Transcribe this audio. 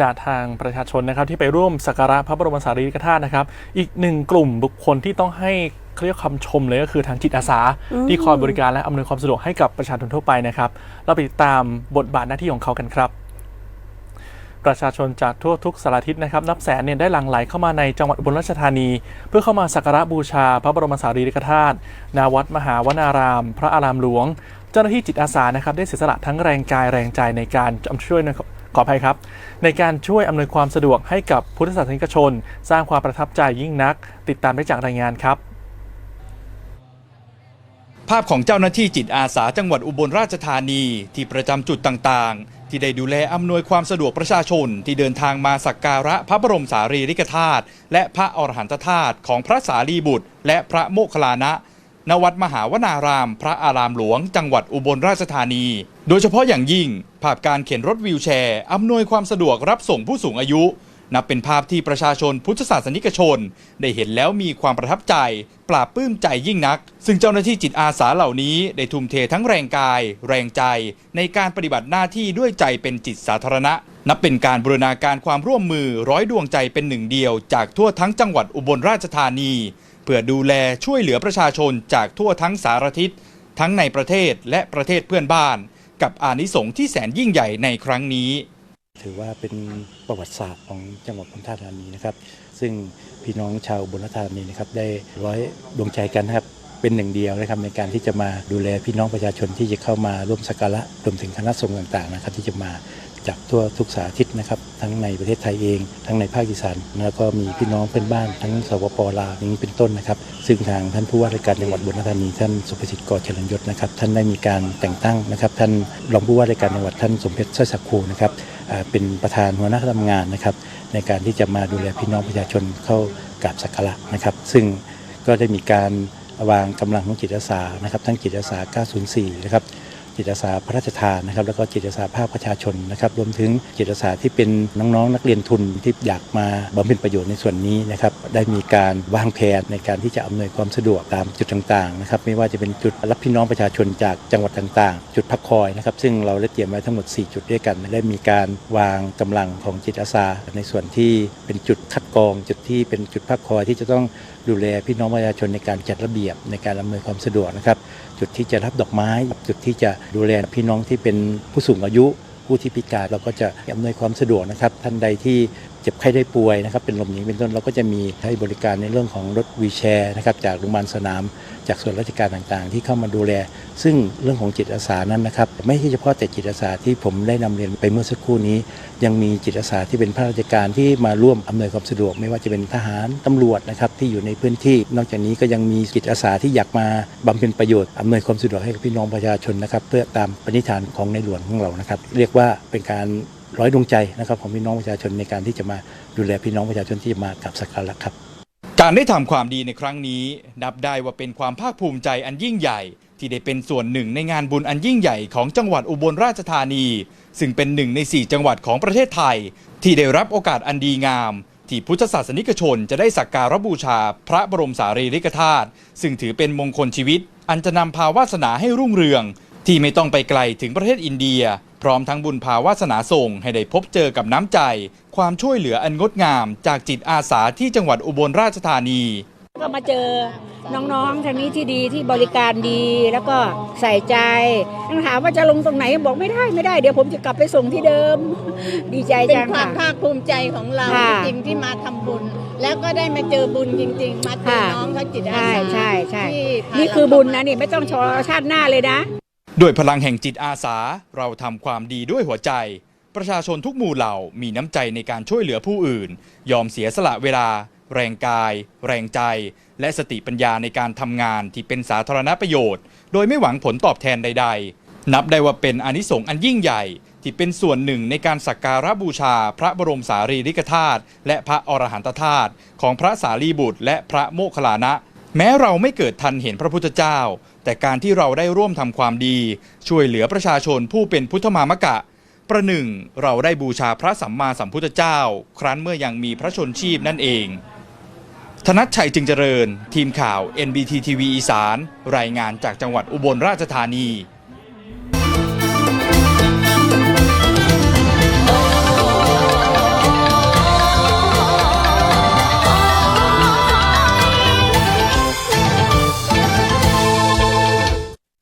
จากทางประชาชนนะครับที่ไปร่วมสักการะพระบรมสารีริกธาตุนะครับ อีกหนึ่งกลุ่มบุคคลที่ต้องให้เขาเรียกคำชมเลยก็คือทางจิตอาสา ที่คอยบริการและอำนวยความสะดวกให้กับประชาชนทั่วไปนะครับ เราไปติดตามบทบาทหน้าที่ของเขากันครับ ประชาชนจากทั่วทุกสารทิศนะครับนับแสนเนี่ยได้หลั่งไหลเข้ามาในจังหวัดอุบลราชธานี เพื่อเข้ามาสักการะบูชา พระบรมสารีริกธาตุณวัดมหาวนาราม พระอารามหลวง เจ้าหน้าที่จิตอาสานะครับได้เสียสละทั้งแรงกายแรงใจในการช่วย ขออภัยครับ ในการช่วยอำนวยความสะดวกให้กับพุทธศาสนิกชน สร้างความประทับใจยิ่งนัก ติดตามได้จากรายงานครับ ภาพของเจ้าหน้าที่จิตอาสาจังหวัดอุบลราชธานีที่ประจำจุดต่างๆ ที่ได้ดูแลอำนวยความสะดวกประชาชน ที่เดินทางมาสักการะพระบรมสารีริกธาตุและพระอรหันตธาตุของพระสารีบุตร และพระโมคคัลลานะ ณวัดมหาวนาราม พระอารามหลวง จังหวัดอุบลราชธานี โดยเฉพาะอย่างยิ่ง ภาพการเข็นรถวีลแชร์อำนวยความสะดวกรับส่งผู้สูงอายุ นับเป็นภาพที่ประชาชนพุทธศาสนิกชน ได้เห็นแล้วมีความประทับใจ ปราบปลื้มใจยิ่งนัก ซึ่งเจ้าหน้าที่จิตอาสาเหล่านี้ได้ทุ่มเททั้งแรงกาย แรงใจ ในการปฏิบัติหน้าที่ด้วยใจเป็นจิตสาธารณะ นับเป็นการบูรณาการความร่วมมือร้อยดวงใจเป็นหนึ่งเดียว จากทั่วทั้งจังหวัดอุบลราชธานี พื่อดูแลช่วยเหลือประชาชนจากทั่วทั้งสารทิศ ทั้งในประเทศและประเทศเพื่อนบ้าน กับอานิสงส์ที่แสนยิ่งใหญ่ในครั้งนี้ ถือว่าเป็นประวัติศาสตร์ของจังหวัดอุบลราธานีนะครับ ซึ่งพี่น้องชาวอุรธานีนะครับได้ร้อยดวงใจกันนะครับเป็นหนึ่งเดียวนะครับในการที่จะมาดูแลพี่น้องประชาชนที่จะเข้ามาร่วมสักการะรวมถึงคณะสงฆ์ต่างๆนะครับที่จะมา จากทั่วทุกสาทิศนะครับ ทั้งในประเทศไทยเอง ทั้งในภาคอีสานแล้วก็มีพี่น้องเพื่อนบ้านทั้งสปปลาวอย่างนี้เป็นต้นนะครับ ซึ่งทางท่านผู้ว่าราชการจังหวัดอุบลราชธานีท่านสุภสิทธิ์กรเฉลิมยศนะครับ ท่านได้มีการแต่งตั้งนะครับท่านรองผู้ว่าราชการจังหวัดท่านสมเพชรสร้อยสักคูนะครับเป็นประธานหัวหน้าคณะทำงานนะครับ ในการที่จะมาดูแลพี่น้องประชาชนเข้ากราบสักการะนะครับ ซึ่งก็ได้มีการวางกำลังของจิตอาสานะครับทั้งจิตอาสา 904 นะครับ จิตอาสาพระราชทานนะครับแล้วก็จิตอาสาภาคประชาชนนะครับรวมถึงจิตอาสาที่เป็นน้องๆ นักเรียนทุนที่อยากมาบำเพ็ญประโยชน์ในส่วนนี้นะครับได้มีการวางแผนในการที่จะอำนวยความสะดวกตามจุดต่างๆนะครับไม่ว่าจะเป็นจุดรับพี่น้องประชาชนจากจังหวัดต่างๆ จุดพักคอยนะครับซึ่งเราได้เตรียมไว้ทั้งหมด 4 จุดด้วยกัน ได้มีการวางกำลังของจิตอาสา ในส่วนที่เป็นจุดคัดกรอง จุดที่เป็นจุดพักคอยที่จะต้องดูแลพี่น้องประชาชนในการจัดระเบียบในการอำนวยความสะดวกนะครับจุดที่จะรับดอกไม้ จุดที่จะดูแลพี่น้องที่เป็นผู้สูงอายุผู้ที่พิการเราก็จะอำนวยความสะดวกนะครับท่านใดที่ เจ็บไข้ได้ป่วยนะครับเป็นลมอย่างนี้เป็นต้นเราก็จะมีให้บริการในเรื่องของรถวีแชร์นะครับจากโรงพยาบาลสนาม จากส่วนราชการต่างๆ ที่เข้ามาดูแล ซึ่งเรื่องของจิตอาสานั้นนะครับไม่ใช่เฉพาะแต่จิตอาสาที่ผมได้นำเรียนไปเมื่อสักครู่นี้ ยังมีจิตอาสาที่เป็นข้าราชการที่มาร่วมอำนวยความสะดวก ไม่ว่าจะเป็นทหารตำรวจนะครับที่อยู่ในพื้นที่ นอกจากนี้ก็ยังมีจิตอาสาที่อยากมาบำเพ็ญประโยชน์อำนวยความสะดวกให้กับพี่น้องประชาชนนะครับเพื่อตามปณิธานของในหลวงของเรานะครับ เรียกว่าเป็นการ ร้อยดวงใจนะครับของพี่น้องประชาชนในการที่จะมาดูแลพี่น้องประชาชนที่จะมากับสักการะครับ การได้ทำความดีในครั้งนี้ นับได้ว่าเป็นความภาคภูมิใจอันยิ่งใหญ่ ที่ได้เป็นส่วนหนึ่งในงานบุญอันยิ่งใหญ่ของจังหวัดอุบลราชธานี ซึ่งเป็นหนึ่งใน 4 จังหวัดของประเทศไทย ที่ได้รับโอกาสอันดีงาม ที่พุทธศาสนิกชนจะได้สักการะบูชา พระบรมสารีริกธาตุซึ่งถือเป็นมงคลชีวิต อันจะนำพาวาสนาให้รุ่งเรือง ที่ไม่ต้องไปไกลถึงประเทศอินเดีย พร้อมทั้งบุญภาวาสนาส่งให้ได้พบเจอกับน้ำใจ ความช่วยเหลืออันงดงาม จากจิตอาสาที่จังหวัดอุบลราชธานี ก็มาเจอน้องๆทางนี้ที่ดีที่บริการดีแล้วก็ใส่ใจต้องถามว่าจะลงตรงไหนบอกไม่ได้ไม่ได้เดี๋ยวผมจะกลับไปส่งที่เดิม ดีใจเป็นจังความค่ะ ภาคภูมิใจของเราค่ะ จริงๆที่มาทำบุญ แล้วก็ได้มาเจอบุญจริง ๆ มาเจอค่ะน้องเขาจิตอาใช่สาใช่ใช่ที่พานี่คือบุญนะนี่ไม่ต้องชอชาติหน้าเลยนะ ด้วยพลังแห่งจิตอาสาเราทำความดีด้วยหัวใจ ประชาชนทุกหมู่เหล่ามีน้ำใจในการช่วยเหลือผู้อื่น ยอมเสียสละเวลา แรงกาย แรงใจ และสติปัญญาในการทำงานที่เป็นสาธารณประโยชน์ โดยไม่หวังผลตอบแทนใด ๆ นับได้ว่าเป็นอนิสงส์อันยิ่งใหญ่ ที่เป็นส่วนหนึ่งในการสักการะบูชา พระบรมสารีริกธาตุและพระอรหันตธาตุของพระสารีบุตร และพระโมคคัลลานะ แม้เราไม่เกิดทันเห็นพระพุทธเจ้า แต่การที่เราได้ร่วมทำความดี ช่วยเหลือประชาชนผู้เป็นพุทธมามกะ ประหนึ่งเราได้บูชาพระสัมมาสัมพุทธเจ้า ครั้นเมื่อยังมีพระชนชีพนั่นเอง ธนัชชัยจึงเจริญ ทีมข่าว NBT TV อีสาน รายงานจากจังหวัดอุบลราชธานี